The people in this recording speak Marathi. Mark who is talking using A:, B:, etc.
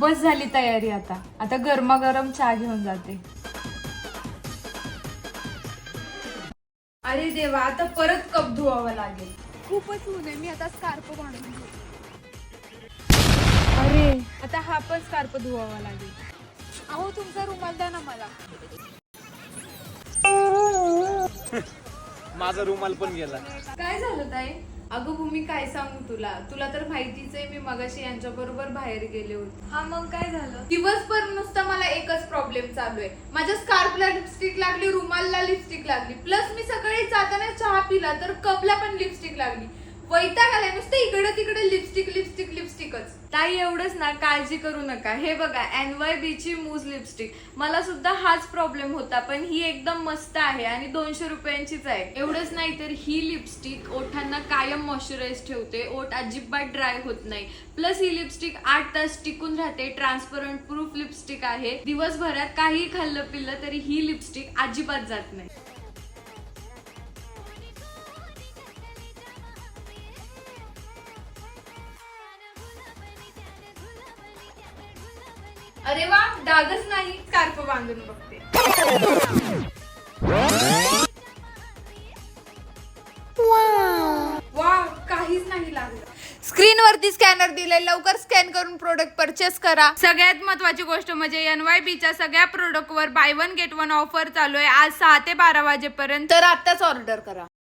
A: बस झाली तयारी आता. आता गरमागरम चहा घेऊन जाते. अरे देवा आता परत कप धुवावा लागेल.
B: खूपच आहे. मी आता स्कार्प बांधून घेऊ
A: अरे. आता हा पण स्कार्प धुवावा लागेल.
B: अहो तुमचा रुमाल द्या ना
C: माझा रुमाल पण गेला.
A: काय झालं ताई? अगं भूमी काय सांगू तुला? तुला तर माहितीच आहे मी मगाशी यांच्या बरोबर बाहेर गेले होते. हा मग काय झालं? दिवसभर नुसता मला एकच प्रॉब्लेम चालू आहे. माझ्या स्कार्फला लिपस्टिक लागली रुमालला लिपस्टिक लागली. प्लस मी सकाळी जाताना चहा पिला तर कपला पण लिपस्टिक लागली. वैताग आलाय नुसतं इकडे तिकडे लिपस्टिक लिपस्टिक ताई एवढंच ना काळजी करू नका. हे बघा एनवाय बीची मूज लिपस्टिक मला सुद्धा हाच प्रॉब्लेम होता पण ही एकदम मस्त आहे आणि दोनशे रुपयांचीच आहे. एवढंच नाही तर ही लिपस्टिक ओठांना कायम मॉइश्चराईज ठेवते. ओठ अजिबात ड्राय होत नाही. प्लस ही लिपस्टिक आठ तास टिकून राहते. ट्रान्सपरंट प्रूफ लिपस्टिक आहे. दिवसभरात काही खाल्लं पिल्लं तरी ही लिपस्टिक अजिबात जात नाही. अरे वा डागच नाही. स्कार्फ बांधून बघते. वा काहीच नाही लागलं.
B: स्क्रीनवरती स्कॅनर दिले लवकर स्कॅन करून प्रोडक्ट परचेस करा.
A: सगळ्यात महत्वाची गोष्ट म्हणजे एन वाय बीच्या सगळ्या प्रोडक्टवर buy one get one offer चालू आहे. आज सहा ते बारा वाजेपर्यंत.
B: तर आत्ताच ऑर्डर करा.